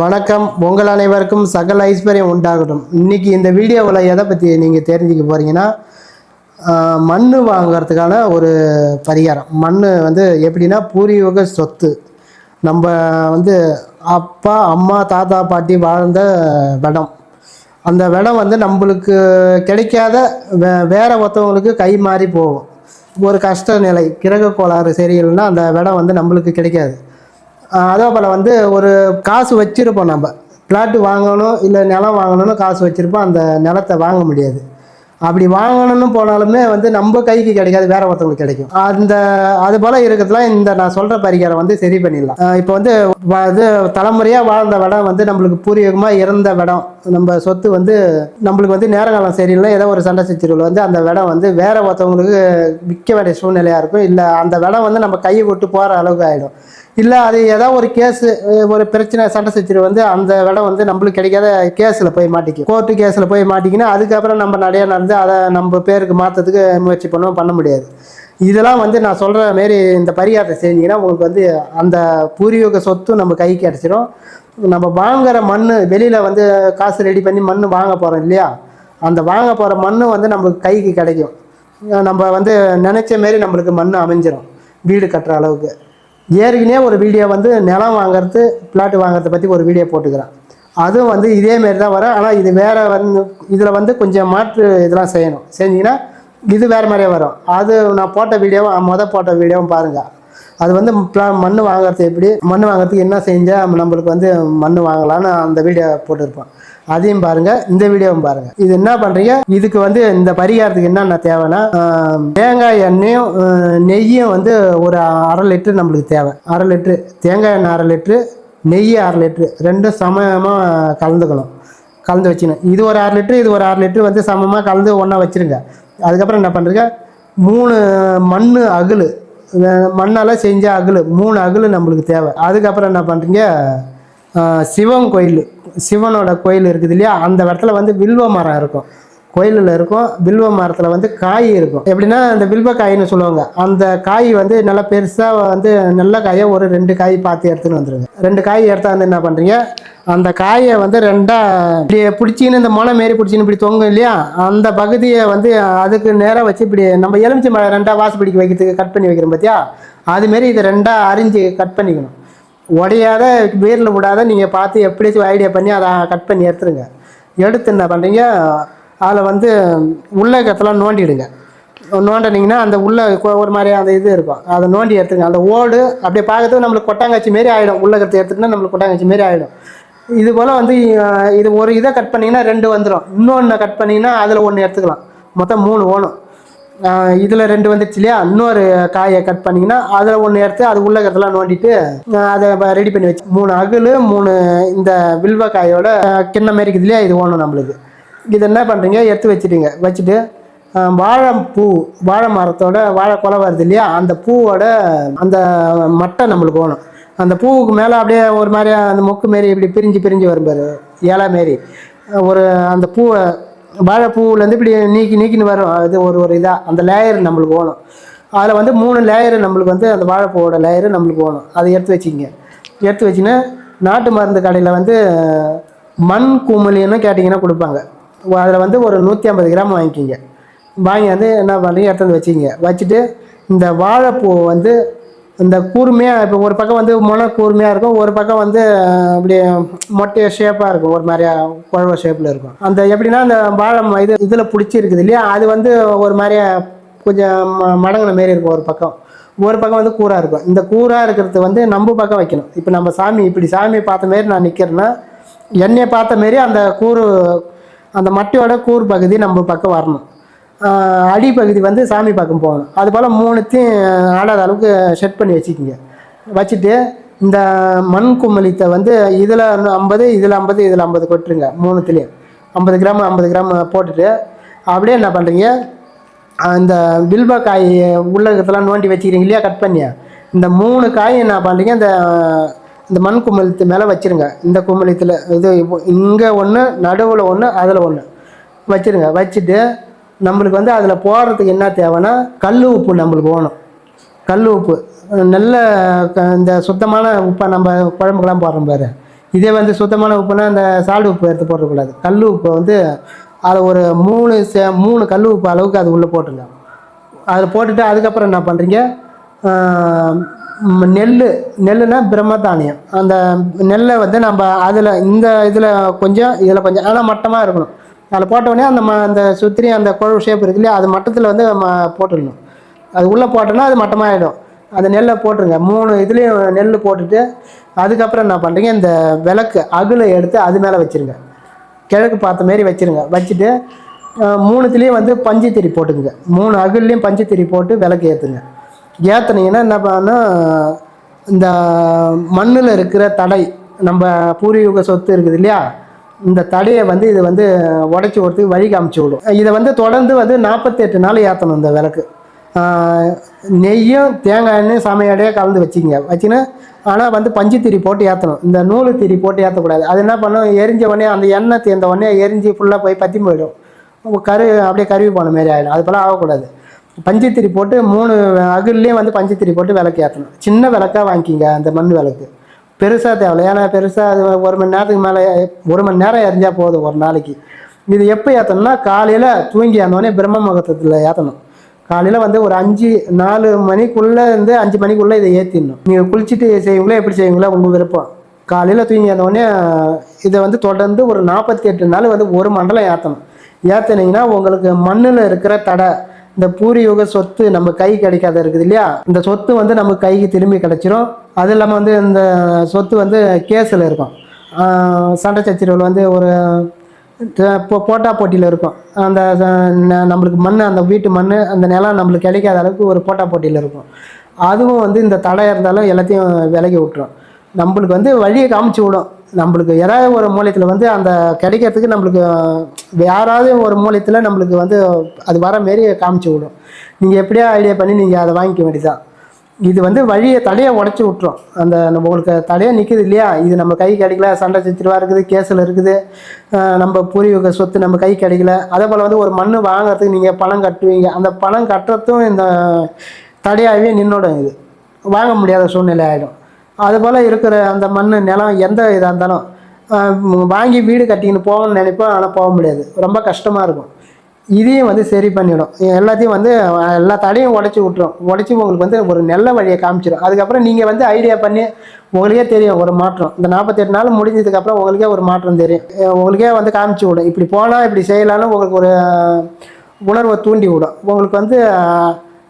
வணக்கம். உங்கள் அனைவருக்கும் சகல ஐஸ்வர்யம் உண்டாகட்டும். இன்னைக்கு இந்த வீடியோவில் எதை பற்றி நீங்கள் தெரிஞ்சுக்க போகிறீங்கன்னா மண் வாங்குறதுக்கான ஒரு பரிகாரம். மண் வந்து எப்படின்னா பூர்வீக சொத்து. நம்ம வந்து அப்பா அம்மா தாத்தா பாட்டி வாழ்ந்த விடம். அந்த விடம் வந்து நம்மளுக்கு கிடைக்காத வே வேறு ஒருத்தவங்களுக்கு கை மாறி போகும். ஒரு கஷ்ட நிலை கிரக கோளாறு சரியில்லைன்னா அந்த விடம் வந்து நம்மளுக்கு கிடைக்காது. அதே போல் வந்து ஒரு காசு வச்சுருப்போம் நம்ம. பிளாட்டு வாங்கணும் இல்லை நிலம் வாங்கணும்னு காசு வச்சுருப்போம் அந்த நிலத்தை வாங்க முடியாது. அப்படி வாங்கணும்னு போனாலுமே வந்து நம்ம கைக்கு கிடைக்காது வேற ஒருத்தவங்களுக்கு கிடைக்கும். அந்த அது போல் இருக்கிறதுல இந்த நான் சொல்கிற பரிகாரம் வந்து சரி பண்ணிடலாம். இப்போ வந்து இது தலைமுறையாக வாழ்ந்த இடம் வந்து நம்மளுக்கு பூர்வீகமாக இறந்த இடம் நம்ம சொத்து வந்து நம்மளுக்கு வந்து நேரங்காலம் சரியில்லை ஏதோ ஒரு சண்டை சச்சரவில் வந்து அந்த இடம் வந்து வேற ஒருத்தவங்களுக்கு விற்க வேண்டிய சூழ்நிலையாக இருக்கும். இல்லை அந்த இடம் வந்து நம்ம கையை விட்டு போகிற அளவுக்கு ஆகிடும் இல்லை அது ஏதோ ஒரு கேஸு ஒரு பிரச்சனை சண்டை சச்சரவு வந்து அந்த இடம் வந்து நம்மளுக்கு கிடைக்காத கேஸில் போய் மாட்டிக்கும். கோர்ட்டு கேஸில் போய் மாட்டிக்கினா அதுக்கப்புறம் நம்ம நிறைய நடந்து அதை நம்ம பேருக்கு மாற்றத்துக்கு முயற்சி பண்ணுவோம் பண்ண முடியாது. இதெல்லாம் வந்து நான் சொல்கிற மாரி இந்த பரிகாரத்தை செஞ்சீங்கன்னா உங்களுக்கு வந்து அந்த பூர்வீக சொத்தும் நம்ம கைக்கு கிடச்சிரும் நம்ம வாங்குகிற மண் வெளியில் வந்து காசு ரெடி பண்ணி மண் வாங்க போகிறோம் இல்லையா? அந்த வாங்க போகிற மண் வந்து நம்மளுக்கு கைக்கு கிடைக்கும். நம்ம வந்து நினச்ச மாரி நம்மளுக்கு மண் அமைஞ்சிரும். வீடு கட்டுற அளவுக்கு. ஏற்கனவே ஒரு வீடியோ வந்து நிலம் வாங்குறது பிளாட் வாங்குறத பற்றி ஒரு வீடியோ போட்டுக்கிறேன். அதுவும் வந்து இதே மாரி தான் வரும். ஆனால் இது வேறு வந்து இதில் வந்து கொஞ்சம் மாற்று இதெல்லாம் செய்யணும். செஞ்சிங்கன்னா இது வேறு மாதிரியே வரும். அது நான் போட்ட வீடியோவும் மொதல் போட்ட வீடியோவும் பாருங்கள் அது வந்து மண் வாங்குறது எப்படி? மண் வாங்குறதுக்கு என்ன செஞ்சால் நம்மளுக்கு வந்து மண் வாங்கலாம்னு அந்த வீடியோ போட்டிருப்போம் அதையும் பாருங்க இந்த வீடியோவும் பாருங்க. இது என்ன பண்றீங்க? இதுக்கு வந்து இந்த பரிகாரத்துக்கு என்னென்ன தேவைன்னா தேங்காய் எண்ணெயும் நெய்யும் வந்து ஒரு அரை லிட்டரு நம்மளுக்கு தேவை. அரை லிட்டரு. தேங்காய் எண்ணெய் அரை லிட்டரு நெய் அரை லிட்டரு. ரெண்டும் சமமாக கலந்துக்கணும். கலந்து வச்சுக்கணும். இது ஒரு அரை லிட்டரு இது ஒரு அரை லிட்டரு வந்து சமமாக கலந்து ஒன்றா வச்சிருங்க. அதுக்கப்புறம் என்ன பண்ணுறீங்க மூணு மண் அகுலு. மண்ணால் செஞ்ச அகல் மூணு அகல் நம்மளுக்கு தேவை. அதுக்கப்புறம் என்ன பண்ணுறீங்க சிவன் கோயில். சிவனோட கோயில் இருக்குது இல்லையா? அந்த இடத்துல வந்து வில்வ மரம் இருக்கும். கோயிலில் இருக்கும். வில்வ மரத்தில் வந்து காய் இருக்கும். எப்படின்னா அந்த வில்வ காயின்னு சொல்லுவாங்க. அந்த காய் வந்து நல்லா பெருசாக வந்து நல்ல காயை ஒரு ரெண்டு காய் பார்த்து எடுத்துன்னு வந்துடுங்க ரெண்டு காய் எடுத்தா வந்து என்ன பண்ணுறீங்க அந்த காயை வந்து ரெண்டாக இப்படி பிடிச்சின்னு இந்த முளை மாரி பிடிச்சின்னு இப்படி தொங்கும் இல்லையா? அந்த பகுதியை வந்து அதுக்கு நேராக வச்சு இப்படி நம்ம எலுமிச்சை மழை ரெண்டாக வாசப்படிக்கு வைக்கிறதுக்கு கட் பண்ணி வைக்கிறோம் பார்த்தியா அதுமாரி இதை ரெண்டாக அரிஞ்சு கட் பண்ணிக்கணும். உடையாத வேரில் விடாத நீங்கள் பார்த்து எப்படியாச்சும் ஐடியா பண்ணி அதை கட் பண்ணி எடுத்துருங்க. எடுத்து என்ன பண்ணுறீங்க அதில் வந்து உள்ளகத்தெல்லாம் நோண்டிடுங்க. நோண்டினீங்கன்னா அந்த உள்ள ஒரு மாதிரி அந்த இது இருக்கும். அதை நோண்டி எடுத்துங்க. அந்த ஓடு அப்படியே பார்க்கறதுக்கு நம்மளுக்கு கொட்டாங்கச்சி மாரி ஆகிடும் உள்ள கத்தை எடுத்துக்கிட்டா நம்மளுக்கு கொட்டாங்கச்சி மாரி ஆகிடும் இது போல் வந்து இது ஒரு இதை கட் பண்ணிங்கன்னா ரெண்டு வந்துடும் இன்னொன்று கட் பண்ணிங்கன்னா அதில் ஒன்று எடுத்துக்கலாம். மொத்தம் மூணு ஓணும். இதில் ரெண்டு வந்துடுச்சு இல்லையா? இன்னொரு காயை கட் பண்ணிங்கன்னா அதில் ஒன்று எடுத்து அது உள்ளகத்தெல்லாம் நோண்டிட்டு அதை ரெடி பண்ணி வச்சு மூணு அகல் மூணு இந்த வில்வ காயோட கிண்ணம் மாரி இல்லையா? இது ஓணும் நம்மளுக்கு. இது என்ன பண்ணுறீங்க எடுத்து வச்சுட்டீங்க. வச்சுட்டு வாழைப்பூ வாழை மரத்தோட வாழை கொலை வருது இல்லையா? அந்த பூவோட அந்த மட்டை நம்மளுக்கு வேணும். அந்த பூவுக்கு மேலே அப்படியே ஒரு மாதிரி அந்த மொக்கு மாரி இப்படி பிரிஞ்சு பிரிஞ்சு வரும் பாரு. மாரி. ஒரு அந்த பூவை வாழைப்பூவிலேருந்து இப்படி நீக்கி நீக்கின்னு வரும். அது ஒரு ஒரு இதாக அந்த லேயர் நம்மளுக்கு வேணும். அதில் வந்து மூணு லேயர் நம்மளுக்கு வந்து அந்த வாழைப்பூவோட லேயரு நம்மளுக்கு வேணும். அதை எடுத்து வச்சுக்கிங்க. எடுத்து வச்சுன்னா நாட்டு மருந்து கடையில் வந்து மண் குமிழின்னு கேட்டிங்கன்னா கொடுப்பாங்க. அதில் வந்து ஒரு நூற்றி ஐம்பது கிராம் வாங்கிக்கிங்க. வாங்கி வந்து என்ன பண்ணுறீங்க எடுத்து வந்து வச்சுக்கிங்க. வச்சுட்டு இந்த வாழைப்பூ வந்து இந்த கூர்மையாக இப்போ ஒரு பக்கம் வந்து முளை கூர்மையாக இருக்கும் ஒரு பக்கம் வந்து அப்படியே மொட்டை ஷேப்பாக இருக்கும் ஒரு மாதிரியா குழவ ஷேப்பில் இருக்கும். அந்த எப்படின்னா அந்த வாழை இது இதில் பிடிச்சிருக்குது இல்லையா அது வந்து ஒரு மாதிரியா கொஞ்சம் ம- மாரி இருக்கும் ஒரு பக்கம். ஒரு பக்கம் வந்து கூராக இருக்கும். இந்த கூராக இருக்கிறது வந்து நம்ம பக்கம் வைக்கணும். இப்போ நம்ம சாமி இப்படி சாமி பார்த்த மாரி நான் நிற்கிறேன்னா என்னையை பார்த்த மாரி அந்த கூறு அந்த மட்டையோட கூர் பகுதி நம்ம பக்கம் வரணும். அடிப்பகுதி வந்து சாமி பக்கம் போகணும். அது போல் மூணுத்தையும் ஆடாத அளவுக்கு செட் பண்ணி வச்சுக்கிங்க. வச்சுட்டு இந்த மண் குமிழித்தை வந்து இதில் ஐம்பது இதில் ஐம்பது இதில் ஐம்பது கொட்டுருங்க மூணுத்துலேயும். ஐம்பது கிராம் ஐம்பது கிராம் போட்டுட்டு அப்படியே என்ன பண்ணுறீங்க அந்த வில்வ காய் உள்ளகத்தெல்லாம் நோண்டி வச்சுக்கிறீங்க இல்லையா? கட் பண்ணியா. இந்த மூணு காய் என்ன பண்ணுறீங்க இந்த இந்த மண் குமிழத்து மேலே வச்சிருங்க. இந்த குமிழத்தில் இது இங்கே ஒன்று நடுவில் ஒன்று அதில் ஒன்று வச்சிருங்க. வச்சுட்டு நம்மளுக்கு வந்து அதில் போடுறதுக்கு என்ன தேவைன்னா கல் உப்பு நம்மளுக்கு வேணும். கல் உப்பு. நல்ல க- இந்த சுத்தமான உப்பை நம்ம குழம்புக்கெல்லாம் போடுறோம் பாரு. இதே வந்து சுத்தமான உப்புனா அந்த சால்டு உப்பு எடுத்து போடக்கூடாது கல் உப்பு வந்து அதை ஒரு மூணு சே மூணு கல் உப்பு அளவுக்கு அது உள்ளே போட்டுருங்க. அதில் போட்டுட்டு அதுக்கப்புறம் என்ன பண்ணுறீங்க நெல் நெல்லுனா பிரம்மதானியம். அந்த நெல்லை வந்து நம்ம அதில் இந்த இதில் கொஞ்சம் இதில் கொஞ்சம் ஆனால் மட்டமாக இருக்கணும். அதில் போட்டோடனே அந்த ம அந்த சுத்திரி அந்த குழவு ஷேப் இருக்கு இல்லையா அது மட்டத்தில் வந்து ம போட்டுடணும். அது உள்ளே போட்டோன்னா அது மட்டமாகிடும் அந்த நெல்லை போட்டுருங்க. மூணு இதுலேயும் நெல் போட்டுட்டு அதுக்கப்புறம் என்ன பண்ணுறீங்க இந்த விளக்கு அகுலை எடுத்து அது மேலே வச்சுருங்க. கிழக்கு பார்த்த மாரி வச்சுருங்க. வச்சுட்டு மூணுத்துலேயும் வந்து பஞ்சு திரி போட்டுங்க மூணு அகுல்லையும் பஞ்சு திரி போட்டு விளக்கு ஏற்றுங்க ஏற்றுனீங்கன்னா என்ன பண்ணா இந்த மண்ணில் இருக்கிற தடை நம்ம பூர்வீக சொத்து இருக்குது இல்லையா? இந்த தடையை வந்து இது வந்து உடச்சி ஒருத்துக்கு வழி காமிச்சு விடும். இதை வந்து தொடர்ந்து வந்து நாற்பத்தெட்டு நாள் ஏற்றணும் இந்த விளக்கு. நெய்யும் தேங்காய் எண்ணெயும் சமையடையே கலந்து வச்சுங்க வச்சுன்னா ஆனால் வந்து பஞ்சு திரி போட்டு ஏற்றணும் இந்த நூலு திரி போட்டு ஏற்றக்கூடாது அது என்ன பண்ணும்? எரிஞ்ச உடனே அந்த எண்ணெய் தேர்ந்த உடனே எரிஞ்சு ஃபுல்லாக போய் பற்றி போயிடும். கரு அப்படியே கருவி போன மாரி ஆகிடும் அது போல் ஆகக்கூடாது. பஞ்சு போட்டு மூணு அகுல்லையும் வந்து பஞ்சத்திரி போட்டு விளக்கு ஏற்றணும் சின்ன விளக்காக வாங்கிக்கிங்க அந்த மண் விளக்கு. பெருசாக தேவையில்ல. ஏன்னா பெருசாக அது ஒரு மணி நேரத்துக்கு மேலே ஒரு மணி நேரம் எரிஞ்சால் போதும் ஒரு நாளைக்கு. இது எப்போ ஏற்றணும்னா காலையில் தூங்கி ஆனோடனே பிரம்ம முகூர்த்தத்தில் ஏற்றணும் காலையில் வந்து ஒரு அஞ்சு நாலு மணிக்குள்ளே இருந்து அஞ்சு மணிக்குள்ளே இதை ஏற்றிடணும் நீங்கள் குளிச்சுட்டு செய்வீங்களோ எப்படி செய்வீங்களோ உங்கள் விருப்பம். காலையில் தூங்கி உடனே இதை வந்து தொடர்ந்து ஒரு நாற்பத்தி எட்டு நாள் வந்து ஒரு மண்டலம் ஏற்றணும் ஏற்றினீங்கன்னா உங்களுக்கு மண்ணில் இருக்கிற தடை இந்த பூர்வீக சொத்து நம்ம கை கிடைக்காத இருக்குது இல்லையா? இந்த சொத்து வந்து நம்ம கைக்கு திரும்பி கிடைச்சிரும். அது இல்லாமல் வந்து இந்த சொத்து வந்து கேஸில் இருக்கும். சண்டை சச்சரவில் வந்து ஒரு இப்போ போட்டா போட்டியில் இருக்கும். அந்த நம்மளுக்கு மண் அந்த வீட்டு மண் அந்த நிலம் நம்மளுக்கு கிடைக்காத அளவுக்கு ஒரு போட்டா போட்டியில் இருக்கும். அதுவும் வந்து இந்த தடை இருந்தாலும் எல்லாத்தையும் விலகி விட்டுரும். நம்மளுக்கு வந்து வழியை காமிச்சு விடும். நம்மளுக்கு ஏதாவது ஒரு மூலியத்தில் வந்து அந்த கிடைக்கிறதுக்கு நம்மளுக்கு யாராவது ஒரு மூலியத்தில் நம்மளுக்கு வந்து அது வர மாரி காமிச்சு விடும். நீங்கள் எப்படியா ஐடியா பண்ணி நீங்கள் அதை வாங்கிக்க வேண்டியதான் இது வந்து வழியை தடையை உடச்சி விட்டுரும். அந்த நம்ம உங்களுக்கு தடையாக நிற்குது இல்லையா? இது நம்ம கை கிடைக்கல சண்டை சித்திரவாக இருக்குது கேஸில் இருக்குது நம்ம பூர்வீக சொத்து நம்ம கை கிடைக்கல. அதே போல் வந்து ஒரு மண் வாங்குறதுக்கு நீங்கள் பணம் கட்டுவீங்க. அந்த பணம் கட்டுறதும் இந்த தடையாகவே நின்னோடும் இது. வாங்க முடியாத சூழ்நிலை ஆகிடும் அதுபோல் இருக்கிற அந்த மண் நிலம் எந்த இதாக இருந்தாலும் வாங்கி வீடு கட்டிக்கின்னு போகணும்னு நினைப்போம். ஆனால் போக முடியாது. ரொம்ப கஷ்டமாக இருக்கும். இதையும் வந்து சரி பண்ணிடும் எல்லாத்தையும் வந்து எல்லா தடையும் உடச்சி விட்டுரும். உடச்சி உங்களுக்கு வந்து ஒரு நல்ல வழியை காமிச்சிடும் அதுக்கப்புறம் நீங்கள் வந்து ஐடியா பண்ணி உங்களுக்கே தெரியும் ஒரு மாற்றம். இந்த நாற்பத்தெட்டு நாள் முடிஞ்சதுக்கப்புறம் உங்களுக்கே ஒரு மாற்றம் தெரியும். உங்களுக்கே வந்து காமிச்சு விடும். இப்படி போனால் இப்படி செய்யலான்னு உங்களுக்கு ஒரு உணர்வை தூண்டி விடும். உங்களுக்கு வந்து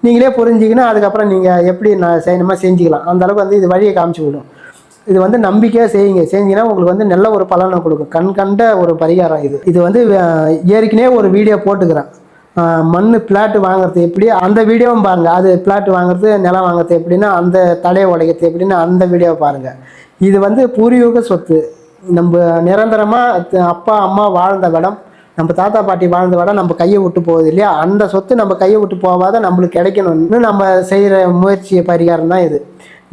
நீங்களே புரிஞ்சிக்கினா அதுக்கப்புறம் நீங்கள் எப்படி நான் செய்யணுமா செஞ்சுக்கலாம். அந்த அளவுக்கு வந்து இது வழியை காமிச்சு விடும். இது வந்து நம்பிக்கையாக செய்யுங்க. செஞ்சீங்கன்னா உங்களுக்கு வந்து நல்ல ஒரு பலனை கொடுக்கும். கண் கண்ட ஒரு பரிகாரம் இது. இது வந்து ஏற்கனவே ஒரு வீடியோ போட்டுக்கிறேன். மண் பிளாட் வாங்குறது எப்படி அந்த வீடியோவும் பாருங்கள் அது பிளாட் வாங்குறது நிலம் வாங்குறது எப்படின்னா அந்த தடையை உடைக்கிறது எப்படின்னு அந்த வீடியோவை பாருங்க. இது வந்து பூர்வீக சொத்து. நம்ம நிரந்தரமாக அப்பா அம்மா வாழ்ந்த இடம். நம்ம தாத்தா பாட்டி வாழ்ந்த வட நம்ம கையை விட்டு போகுது இல்லையா? அந்த சொத்து நம்ம கையை விட்டு போகாத நம்மளுக்கு கிடைக்கணும்னு நம்ம செய்கிற முயற்சி பரிகாரம் தான் இது.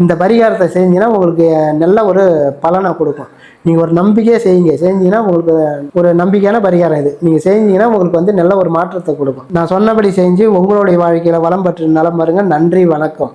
இந்த பரிகாரத்தை செஞ்சீங்கன்னா உங்களுக்கு நல்ல ஒரு பலனை கொடுக்கும். நீங்கள் ஒரு நம்பிக்கையை செய்யுங்க. செஞ்சீங்கன்னா உங்களுக்கு ஒரு நம்பிக்கையான பரிகாரம் இது. நீங்கள் செஞ்சீங்கன்னா உங்களுக்கு வந்து நல்ல ஒரு மாற்றத்தை கொடுக்கும். நான் சொன்னபடி செஞ்சு உங்களுடைய வாழ்க்கையில் வளம் பெற்று நலம் பாருங்கள் நன்றி வணக்கம்.